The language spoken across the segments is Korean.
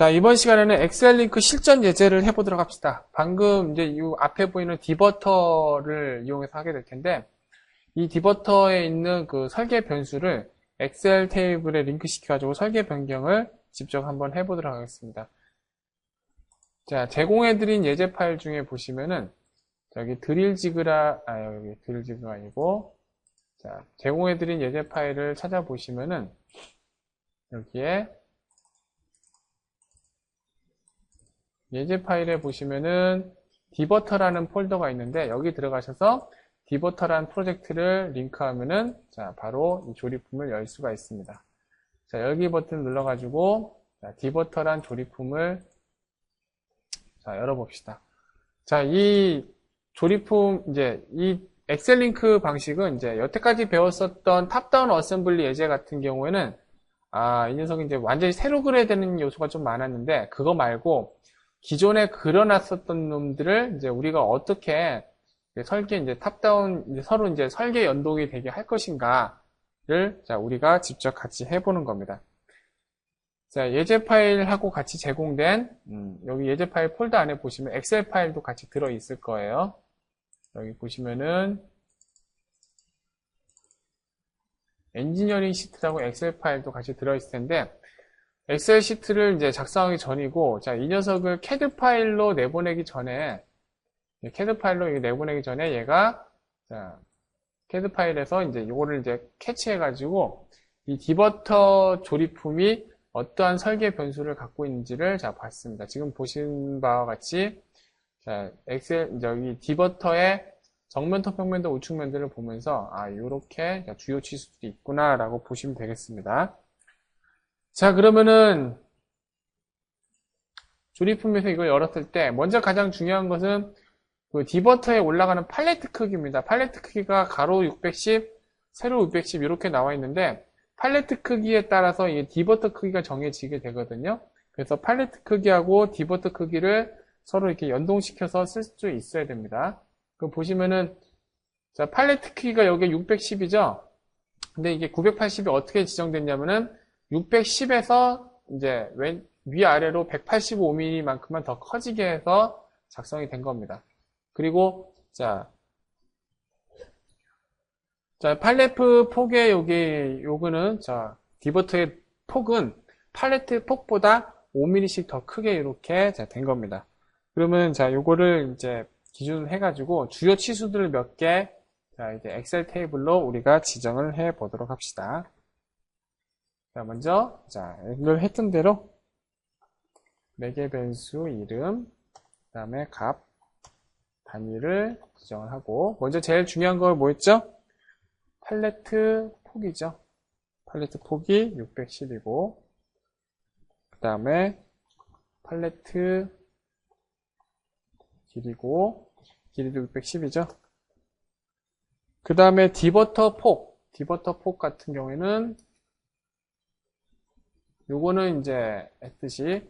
자, 이번 시간에는 엑셀 링크 실전 예제를 해보도록 합시다. 방금 이제 이 앞에 보이는 디버터를 이용해서 하게 될 텐데, 이 디버터에 있는 그 설계 변수를 엑셀 테이블에 링크 시켜가지고 설계 변경을 직접 한번 해보도록 하겠습니다. 자, 제공해드린 예제 파일 중에 보시면은, 여기 드릴지그라, 아, 여기 드릴지그가 아니고, 자, 제공해드린 예제 파일을 찾아보시면은, 여기에 예제 파일에 보시면은 디버터라는 폴더가 있는데 여기 들어가셔서 디버터라는 프로젝트를 링크하면은 자 바로 이 조립품을 열 수가 있습니다. 자 열기 버튼 눌러가지고 자, 디버터란 조립품을 자 열어봅시다. 자이 조립품 이제 이 엑셀 링크 방식은 이제 여태까지 배웠었던 탑다운 어셈블리 예제 같은 경우에는 아 이 녀석이 이제 완전히 새로 그려야 되는 요소가 좀 많았는데 그거 말고 기존에 그려놨었던 놈들을 이제 우리가 어떻게 설계 이제 탑다운 이제 서로 이제 설계 연동이 되게 할 것인가를 자 우리가 직접 같이 해보는 겁니다. 자 예제 파일하고 같이 제공된 음, 여기 예제 파일 폴더 안에 보시면 엑셀 파일도 같이 들어 있을 거예요. 여기 보시면은 엔지니어링 시트라고 엑셀 파일도 같이 들어 있을 텐데 엑셀 시트를 이제 작성하기 전이고, 자, 이 녀석을 캐드 파일로 내보내기 전에, 캐드 파일로 내보내기 전에 얘가, 자, 캐드 파일에서 이제 이거를 이제 캐치해가지고, 이 디버터 조립품이 어떠한 설계 변수를 갖고 있는지를 자, 봤습니다. 지금 보신 바와 같이, 자, 엑셀, 여기 디버터의 정면터 평면도 우측면들을 보면서, 아, 요렇게 주요 치수들이 있구나라고 보시면 되겠습니다. 자, 그러면은 조립품에서 이걸 열었을 때 먼저 가장 중요한 것은 그 디버터에 올라가는 팔레트 크기입니다. 팔레트 크기가 가로 610, 세로 610 이렇게 나와 있는데 팔레트 크기에 따라서 이 디버터 크기가 정해지게 되거든요. 그래서 팔레트 크기하고 디버터 크기를 서로 이렇게 연동시켜서 쓸 수 있어야 됩니다. 그 보시면은 자, 팔레트 크기가 여기 610이죠. 근데 이게 980이 어떻게 지정됐냐면은 610에서 이제 왼, 위아래로 185mm만큼만 더 커지게 해서 작성이 된 겁니다. 그리고 자, 자 팔레트 폭의 여기 요거는 자 디버트의 폭은 팔레트 폭보다 5mm씩 더 크게 이렇게 자, 된 겁니다. 그러면 자 요거를 이제 기준을 해가지고 주요 치수들을 몇개 자 이제 엑셀 테이블로 우리가 지정을 해 보도록 합시다. 자, 먼저, 자, 이걸 했던 대로, 매개 변수 이름, 그 다음에 값, 단위를 지정을 하고, 먼저 제일 중요한 거 뭐였죠? 팔레트 폭이죠. 팔레트 폭이 610이고, 그 다음에 팔레트 길이고, 길이도 610이죠. 그 다음에 디버터 폭, 디버터 폭 같은 경우에는 요거는 이제 했듯이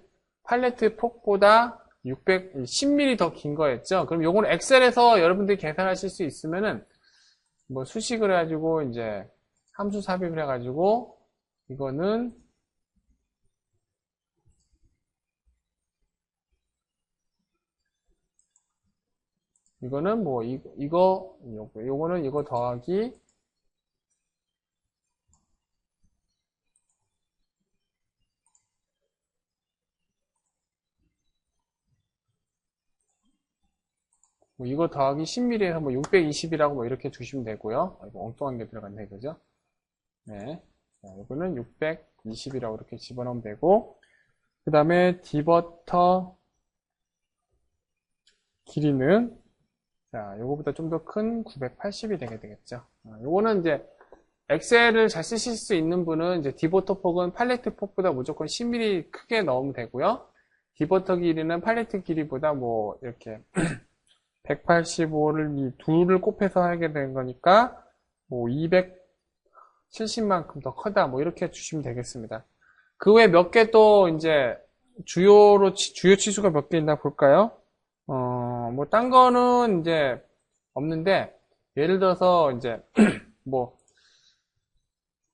팔레트 폭보다 600, 10mm 더 긴 거였죠. 그럼 요거는 엑셀에서 여러분들이 계산하실 수 있으면은 뭐 수식을 해가지고 이제 함수 삽입을 해가지고 이거는 이거는 뭐 이거 이거 요거는 이거 더하기 뭐 이거 더하기 10mm에서 뭐 620이라고 뭐 이렇게 주시면 되고요. 아, 이거 엉뚱한 게 들어갔네, 그죠? 네. 자, 이거는 620이라고 이렇게 집어넣으면 되고, 그 다음에 디버터 길이는, 자, 요거보다 좀 더 큰 980이 되게 되겠죠. 아, 요거는 이제, 엑셀을 잘 쓰실 수 있는 분은 이제 디버터 폭은 팔레트 폭보다 무조건 10mm 크게 넣으면 되고요. 디버터 길이는 팔레트 길이보다 뭐, 이렇게, 185를 이 둘을 곱해서 하게 된 거니까 뭐 270만큼 더 크다 뭐 이렇게 주시면 되겠습니다. 그 외에 몇 개 또 이제 주요로 주요 치수가 몇 개 있나 볼까요? 어 뭐 딴 거는 이제 없는데 예를 들어서 이제 뭐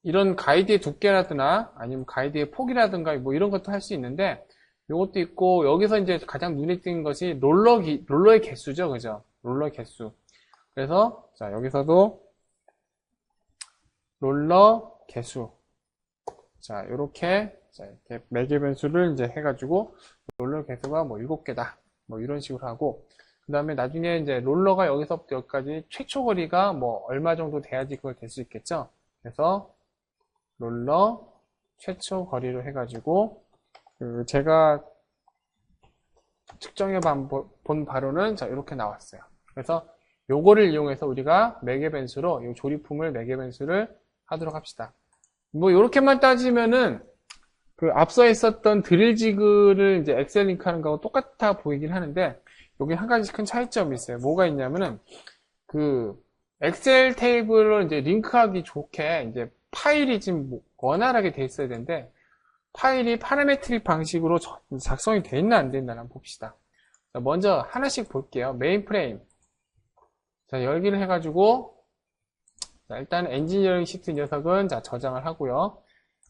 이런 가이드의 두께라든가 아니면 가이드의 폭이라든가 뭐 이런 것도 할 수 있는데 요것도 있고, 여기서 이제 가장 눈에 띄는 것이 롤러, 기, 롤러의 개수죠. 그죠? 롤러 개수. 그래서, 자, 여기서도 롤러 개수. 자, 요렇게, 자, 이렇게 매개 변수를 이제 해가지고, 롤러 개수가 뭐 7개다. 뭐 이런 식으로 하고, 그 다음에 나중에 이제 롤러가 여기서부터 여기까지 최초 거리가 뭐 얼마 정도 돼야지 그걸 될 수 있겠죠. 그래서 롤러 최초 거리로 해가지고 그 제가 측정해 본 바로는 자 이렇게 나왔어요. 그래서 요거를 이용해서 우리가 매개 변수로 이 조립품을 매개 변수를 하도록 합시다. 뭐 이렇게만 따지면은 그 앞서 있었던 드릴지그를 이제 엑셀 링크하는 거하고 똑같아 보이긴 하는데 여기 한 가지 큰 차이점이 있어요. 뭐가 있냐면은 그 엑셀 테이블을 이제 링크하기 좋게 이제 파일이 지금 뭐 원활하게 돼 있어야 되는데 파일이 파라메트릭 방식으로 작성이 돼 있나 안 됐나 한번 봅시다. 먼저 하나씩 볼게요. 메인 프레임. 자, 열기를 해가지고 자, 일단 엔지니어링 시트 녀석은 자, 저장을 하고요.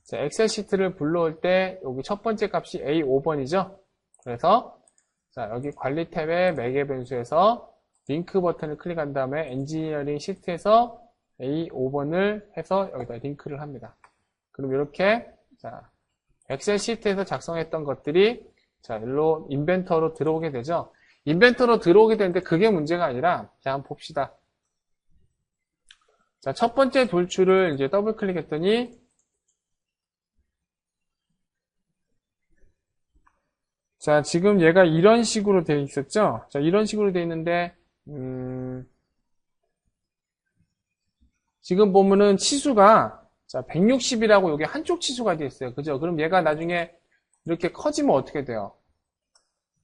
자, 엑셀 시트를 불러올 때 여기 첫 번째 값이 A5번이죠. 그래서 자, 여기 관리 탭에 매개 변수에서 링크 버튼을 클릭한 다음에 엔지니어링 시트에서 A5번을 해서 여기다 링크를 합니다. 그럼 이렇게 자, 엑셀 시트에서 작성했던 것들이 자, 일로 인벤터로 들어오게 되죠. 인벤터로 들어오게 되는데 그게 문제가 아니라 자, 한번 봅시다. 자, 첫 번째 돌출을 이제 더블 클릭했더니 자, 지금 얘가 이런 식으로 되어 있었죠? 자, 이런 식으로 되어 있는데, 음, 지금 보면은 치수가, 자, 160이라고 여기 한쪽 치수가 되어 있어요. 그죠? 그럼 얘가 나중에 이렇게 커지면 어떻게 돼요?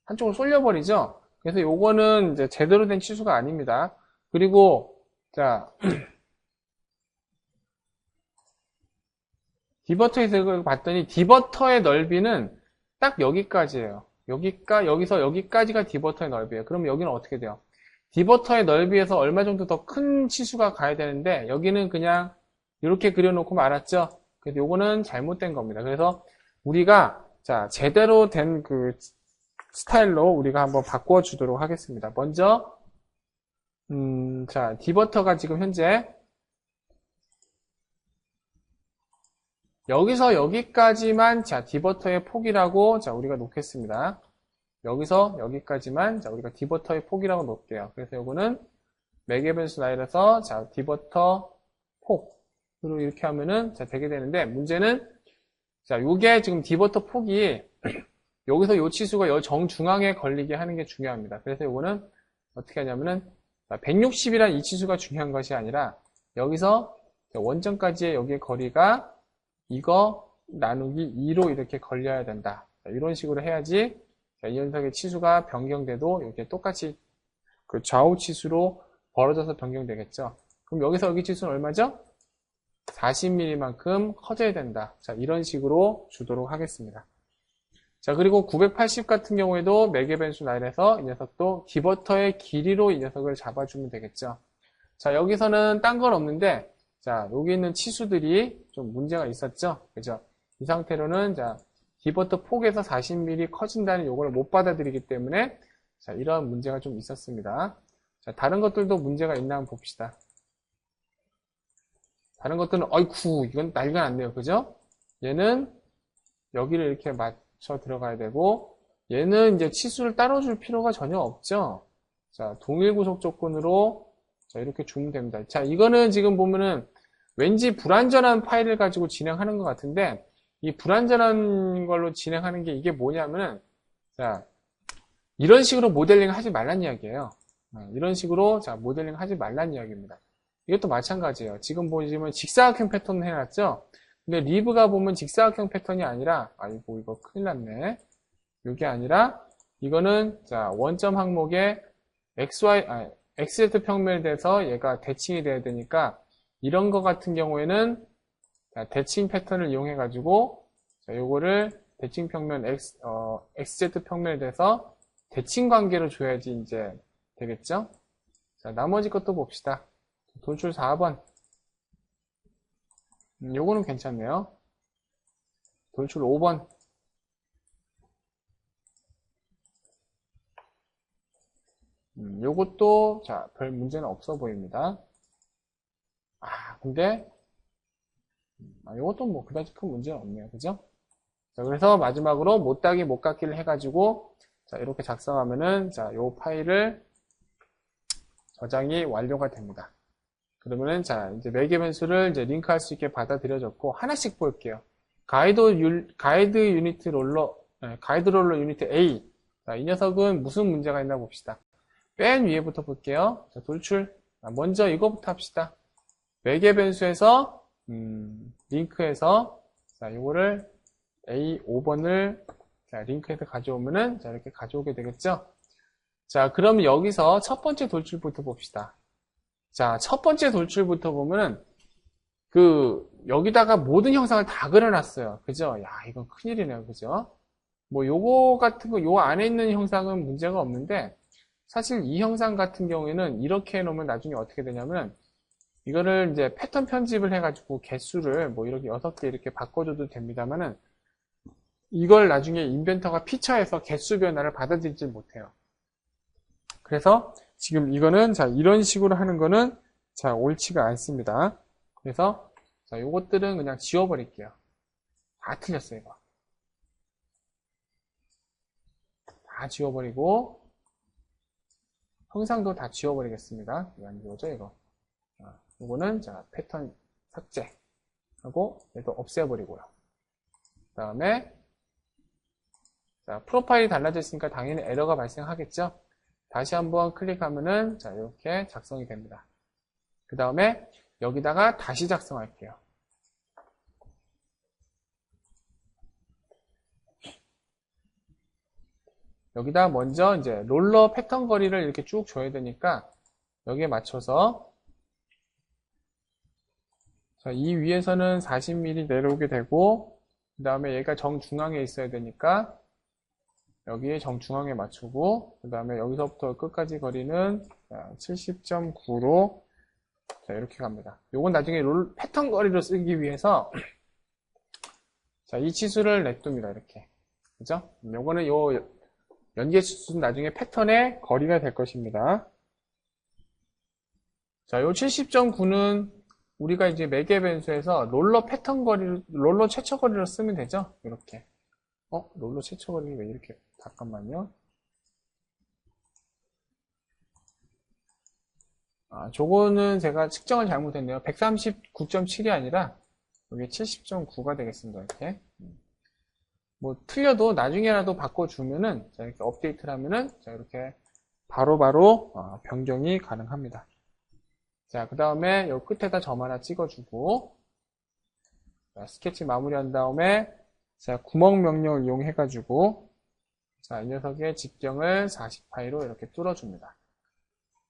한쪽으로 쏠려버리죠? 그래서 요거는 이제 제대로 된 치수가 아닙니다. 그리고, 자, 디버터에서 봤더니 디버터의 넓이는 딱 여기까지예요. 여기까 여기서 여기까지가 디버터의 넓이에요. 그럼 여기는 어떻게 돼요? 디버터의 넓이에서 얼마 정도 더 큰 치수가 가야 되는데 여기는 그냥 이렇게 그려놓고 말았죠. 그래서 요거는 잘못된 겁니다. 그래서 우리가 자 제대로 된 그 스타일로 우리가 한번 바꿔주도록 하겠습니다. 먼저 음, 자 디버터가 지금 현재 여기서 여기까지만 자 디버터의 폭이라고 자 우리가 놓겠습니다. 여기서 여기까지만 자 우리가 디버터의 폭이라고 놓을게요. 그래서 이거는 매개변수 나열해서 자 디버터 폭 으로 이렇게 하면은 자 되게 되는데 문제는 자 요게 지금 디버터 폭이 여기서 요 치수가 요 정중앙에 걸리게 하는 게 중요합니다. 그래서 이거는 어떻게 하냐면은 160이란 이 치수가 중요한 것이 아니라 여기서 원점까지의 여기의 거리가 이거 나누기 2로 이렇게 걸려야 된다. 이런 식으로 해야지 이 녀석의 치수가 변경돼도 이렇게 똑같이 그 좌우 치수로 벌어져서 변경되겠죠. 그럼 여기서 여기 치수는 얼마죠? 40mm만큼 커져야 된다. 자, 이런 식으로 주도록 하겠습니다. 자, 그리고 980 같은 경우에도 매개 변수 라인에서 이 녀석도 디버터의 길이로 이 녀석을 잡아주면 되겠죠. 자, 여기서는 딴 건 없는데 자, 여기 있는 치수들이 좀 문제가 있었죠. 그죠? 이 상태로는, 자, 디버터 폭에서 40mm 커진다는 요거를 못 받아들이기 때문에, 자, 이런 문제가 좀 있었습니다. 자, 다른 것들도 문제가 있나 한번 봅시다. 다른 것들은, 어이쿠, 이건 난리가 났네요. 그죠? 얘는 여기를 이렇게 맞춰 들어가야 되고, 얘는 이제 치수를 따로 줄 필요가 전혀 없죠. 자, 동일 구속 조건으로 자, 이렇게 주면 됩니다. 자, 이거는 지금 보면은 왠지 불완전한 파일을 가지고 진행하는 것 같은데 이 불완전한 걸로 진행하는 게 이게 뭐냐면은 자 이런 식으로 모델링 하지 말란 이야기예요. 어, 이런 식으로 자 모델링 하지 말란 이야기입니다. 이것도 마찬가지예요. 지금 보시면 직사각형 패턴 해놨죠? 근데 리브가 보면 직사각형 패턴이 아니라 아이고 이거 큰일 났네. 이게 아니라 이거는 자 원점 항목에 xy 아, xz 평면에 대해서 얘가 대칭이 돼야 되니까 이런 거 같은 경우에는 대칭 패턴을 이용해 가지고 요거를 대칭 평면 x, 어, xz 평면에 대해서 대칭 관계로 줘야지 이제 되겠죠? 자, 나머지 것도 봅시다. 돌출 4번. 음, 요거는 괜찮네요. 돌출 5번. 음, 요것도 자, 별 문제는 없어 보입니다. 아 근데 음, 아, 요것도 뭐 그다지 큰 문제는 없네요. 그죠? 자, 그래서 마지막으로 못따기 못깎기를 해가지고 자, 이렇게 작성하면은 자, 요 파일을 저장이 완료가 됩니다. 그러면은 자, 이제 매개 변수를 이제 링크할 수 있게 받아들여졌고 하나씩 볼게요. 가이드 유, 가이드 유니트 롤러 네, 가이드 롤러 유니트 A 자, 이 녀석은 무슨 문제가 있나 봅시다. 맨 위에부터 볼게요. 자, 돌출. 자, 먼저 이거부터 합시다. 매개 변수에서 음, 링크해서 자, 요거를 A5번을 자, 링크해서 가져오면은 자, 이렇게 가져오게 되겠죠? 자, 그럼 여기서 첫 번째 돌출부터 봅시다. 자, 첫 번째 돌출부터 보면은 그 여기다가 모든 형상을 다 그려놨어요. 그죠? 야, 이건 큰일이네요. 그죠? 뭐 요거 같은 거 요 안에 있는 형상은 문제가 없는데 사실 이 형상 같은 경우에는 이렇게 해놓으면 나중에 어떻게 되냐면 이거를 이제 패턴 편집을 해가지고 개수를 뭐 이렇게 여섯 개 이렇게 바꿔줘도 됩니다만은 이걸 나중에 인벤터가 피처해서 개수 변화를 받아들이지 못해요. 그래서 지금 이거는 자 이런 식으로 하는 거는 자 옳지가 않습니다. 그래서 자 요것들은 그냥 지워버릴게요. 다 틀렸어요 이거. 다 지워버리고 형상도 다 지워버리겠습니다. 이거 안 지워져 이거. 자, 이거는 자 패턴 삭제 하고 얘도 없애버리고요. 그 다음에 자 프로파일이 달라졌으니까 당연히 에러가 발생하겠죠. 다시 한번 클릭하면은 자 이렇게 작성이 됩니다. 그 다음에 여기다가 다시 작성할게요. 여기다 먼저 이제 롤러 패턴 거리를 이렇게 쭉 줘야 되니까 여기에 맞춰서 자, 이 위에서는 40mm 내려오게 되고 그 다음에 얘가 정중앙에 있어야 되니까 여기에 정중앙에 맞추고 그 다음에 여기서부터 끝까지 거리는 70.9로 자, 이렇게 갑니다. 요건 나중에 롤 패턴 거리로 쓰기 위해서 자, 이 치수를 냅둡니다. 이렇게. 그죠? 요거는 요 연계 치수는 나중에 패턴의 거리가 될 것입니다. 자, 요 70.9는 우리가 이제 매개 변수에서 롤러 패턴 거리를, 롤러 최초 거리로 쓰면 되죠? 이렇게. 어? 롤러 최초 거리 왜 이렇게, 잠깐만요. 아, 저거는 제가 측정을 잘못했네요. 139.7이 아니라, 여기 70.9가 되겠습니다. 이렇게. 뭐, 틀려도 나중에라도 바꿔주면은, 자, 이렇게 업데이트를 하면은, 자, 이렇게 바로바로 바로 어, 변경이 가능합니다. 자, 그 다음에 요 끝에다 점 하나 찍어주고, 자, 스케치 마무리한 다음에, 자, 구멍 명령을 이용해가지고, 자, 이 녀석의 직경을 40파이로 이렇게 뚫어줍니다.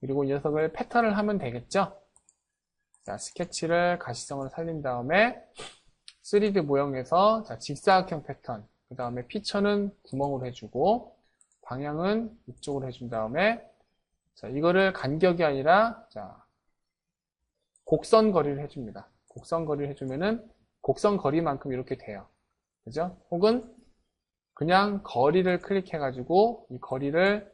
그리고 이 녀석을 패턴을 하면 되겠죠? 자, 스케치를 가시성으로 살린 다음에 3D 모형에서 자, 직사각형 패턴, 그 다음에 피처는 구멍으로 해주고 방향은 이쪽으로 해준 다음에 자, 이거를 간격이 아니라 자, 곡선 거리를 해줍니다. 곡선 거리를 해주면은 곡선 거리만큼 이렇게 돼요. 그죠? 혹은 그냥 거리를 클릭해가지고 이 거리를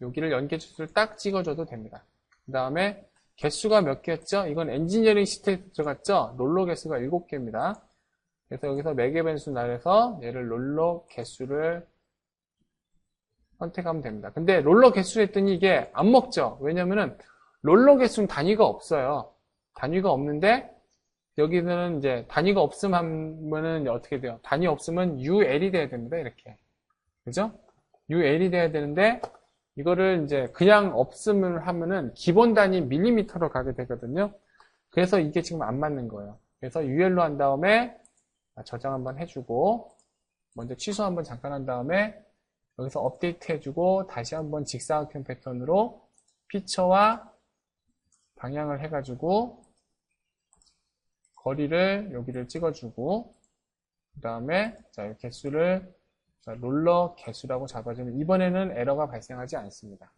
여기를 연계 주수를 딱 찍어줘도 됩니다. 그 다음에 개수가 몇 개였죠? 이건 엔지니어링 시트에 들어갔죠? 롤러 개수가 7개입니다. 그래서 여기서 매개 변수 날에서 얘를 롤러 개수를 선택하면 됩니다. 근데 롤러 개수 했더니 이게 안 먹죠? 왜냐면은 롤러 개수는 단위가 없어요. 단위가 없는데 여기는 이제 단위가 없음 하면은 어떻게 돼요? 단위 없으면 UL이 돼야 됩니다. 이렇게. 그죠? UL이 돼야 되는데 이거를 이제 그냥 없음을 하면은 기본 단위 밀리미터로 가게 되거든요. 그래서 이게 지금 안 맞는 거예요. 그래서 UL로 한 다음에 저장 한번 해주고 먼저 취소 한번 잠깐 한 다음에 여기서 업데이트 해주고 다시 한번 직사각형 패턴으로 피처와 방향을 해가지고 거리를 여기를 찍어주고 그 다음에 자, 개수를 자, 롤러 개수라고 잡아주면 이번에는 에러가 발생하지 않습니다.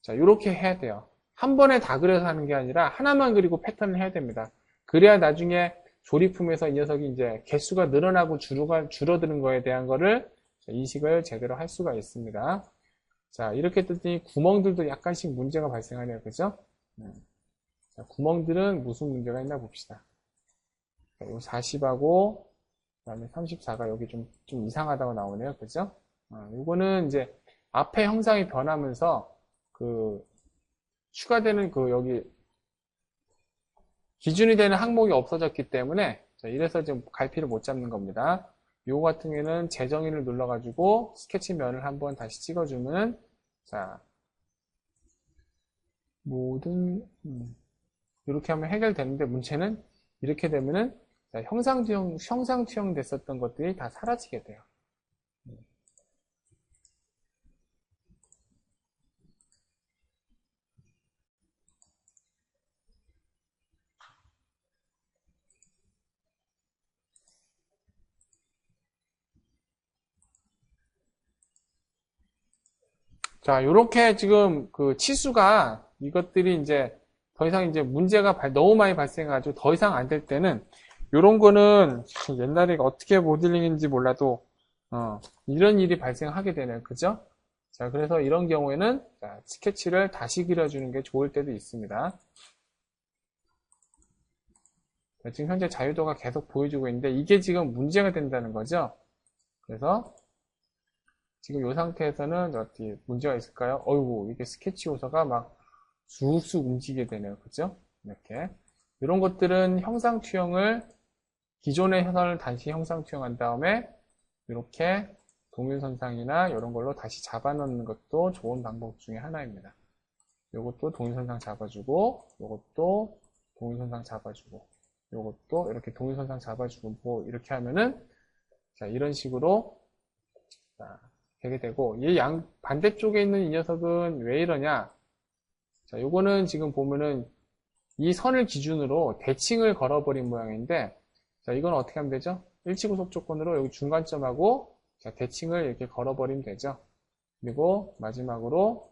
자, 이렇게 해야 돼요. 한 번에 다 그려서 하는 게 아니라 하나만 그리고 패턴을 해야 됩니다. 그래야 나중에 조립품에서 이 녀석이 이제 개수가 늘어나고 줄어가, 줄어드는 거에 대한 거를 인식을 제대로 할 수가 있습니다. 자, 이렇게 떴더니 구멍들도 약간씩 문제가 발생하네요. 그죠? 음. 자, 구멍들은 무슨 문제가 있나 봅시다. 자, 요 40하고, 그 다음에 34가 여기 좀, 좀 이상하다고 나오네요. 그죠? 어, 요거는 이제 앞에 형상이 변하면서 그 추가되는 그 여기 기준이 되는 항목이 없어졌기 때문에 자, 이래서 지금 갈피를 못 잡는 겁니다. 요거 같은 경우에는 재정의를 눌러가지고 스케치 면을 한번 다시 찍어주면 자 모든 음, 이렇게 하면 해결되는데 문제는 이렇게 되면은 자, 형상 투영 형상 투영 됐었던 것들이 다 사라지게 돼요. 자, 요렇게 지금 그 치수가 이것들이 이제 더 이상 이제 문제가 발- 너무 많이 발생해가지고 더 이상 안 될 때는 요런 거는 옛날에 어떻게 모델링인지 몰라도 어, 이런 일이 발생하게 되네요. 그죠? 자, 그래서 이런 경우에는 자, 스케치를 다시 그려주는 게 좋을 때도 있습니다. 자, 지금 현재 자유도가 계속 보여주고 있는데 이게 지금 문제가 된다는 거죠. 그래서 지금 이 상태에서는 어떻게 문제가 있을까요? 어이구, 이게 스케치 요소가 막 쑥쑥 움직이게 되네요. 그죠? 이렇게. 이런 것들은 형상 투영을, 기존의 현상을 다시 형상 투영한 다음에, 이렇게 동일선상이나 이런 걸로 다시 잡아넣는 것도 좋은 방법 중에 하나입니다. 이것도 동일선상 잡아주고, 이것도 동일선상 잡아주고, 이것도 이렇게 동일선상 잡아주고, 뭐, 이렇게 하면은, 자, 이런 식으로, 자, 되게 되고 이 양 반대쪽에 있는 이 녀석은 왜 이러냐 자 요거는 지금 보면은 이 선을 기준으로 대칭을 걸어버린 모양인데 자 이건 어떻게 하면 되죠 일치구속 조건으로 여기 중간점하고 자 대칭을 이렇게 걸어버리면 되죠 그리고 마지막으로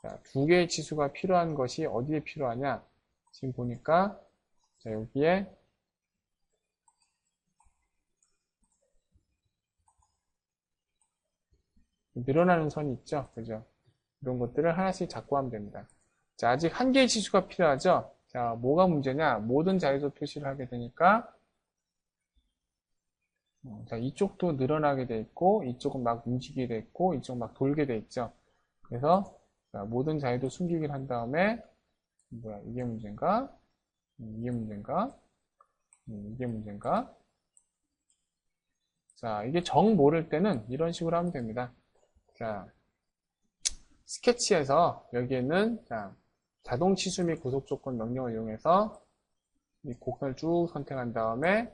자, 두 개의 치수가 필요한 것이 어디에 필요하냐 지금 보니까 자 여기에 늘어나는 선이 있죠. 그죠? 이런 것들을 하나씩 잡고 하면 됩니다. 자, 아직 한 개의 지수가 필요하죠? 자, 뭐가 문제냐? 모든 자리도 표시를 하게 되니까, 어, 자, 이쪽도 늘어나게 돼 있고, 이쪽은 막 움직이게 돼 있고, 이쪽 막 돌게 돼 있죠. 그래서, 자, 모든 자리도 숨기기를 한 다음에, 뭐야, 이게 문제인가? 음, 이게 문제인가? 음, 이게 문제인가? 자, 이게 정 모를 때는 이런 식으로 하면 됩니다. 자, 스케치에서 여기에는 자, 자동 치수 및 구속 조건 명령을 이용해서 이 곡선을 쭉 선택한 다음에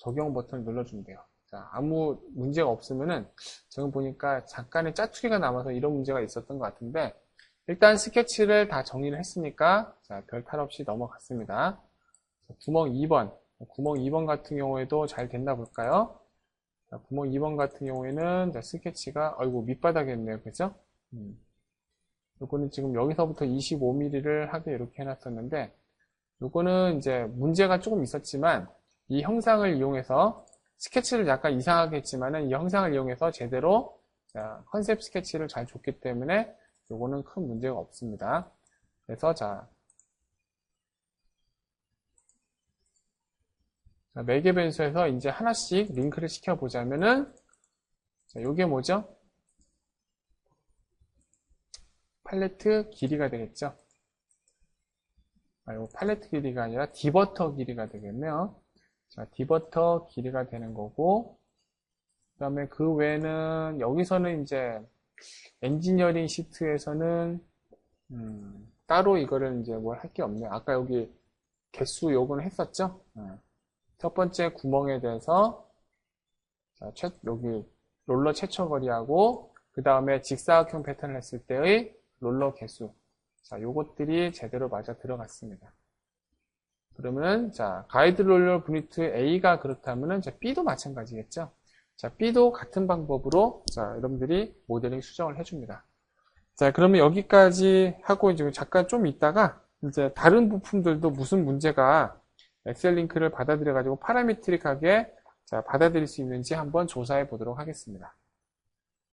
적용 버튼을 눌러주면 돼요. 자, 아무 문제가 없으면은 지금 보니까 잠깐의 짜투리가 남아서 이런 문제가 있었던 것 같은데 일단 스케치를 다 정리를 했으니까 자, 별 탈 없이 넘어갔습니다. 자, 구멍 2번 구멍 2번 같은 경우에도 잘 됐나 볼까요? 자, 구멍 2번 같은 경우에는 자, 스케치가 아이고 밑바닥에 있네요. 그죠? 음. 요거는 지금 여기서부터 25mm를 하게 이렇게 해놨었는데 요거는 이제 문제가 조금 있었지만 이 형상을 이용해서 스케치를 약간 이상하게 했지만은 이 형상을 이용해서 제대로 자, 컨셉 스케치를 잘 줬기 때문에 요거는 큰 문제가 없습니다. 그래서 자 자, 매개 변수에서 이제 하나씩 링크를 시켜보자면은, 자, 요게 뭐죠? 팔레트 길이가 되겠죠? 아, 요 팔레트 길이가 아니라 디버터 길이가 되겠네요. 자, 디버터 길이가 되는 거고, 그 다음에 그 외에는, 여기서는 이제, 엔지니어링 시트에서는, 음, 따로 이거를 이제 뭘 할 게 없네요. 아까 여기 개수 요거는 했었죠? 음. 첫 번째 구멍에 대해서 자, 최, 여기 롤러 최초 거리하고 그 다음에 직사각형 패턴을 했을 때의 롤러 개수 자, 요것들이 제대로 맞아 들어갔습니다. 그러면 자, 가이드 롤러 브니트 A가 그렇다면은 자, B도 마찬가지겠죠. 자, B도 같은 방법으로 자, 여러분들이 모델링 수정을 해줍니다. 자, 그러면 여기까지 하고 이제 잠깐 좀 있다가 이제 다른 부품들도 무슨 문제가 엑셀 링크를 받아들여 가지고 파라미트릭하게 자, 받아들일 수 있는지 한번 조사해 보도록 하겠습니다.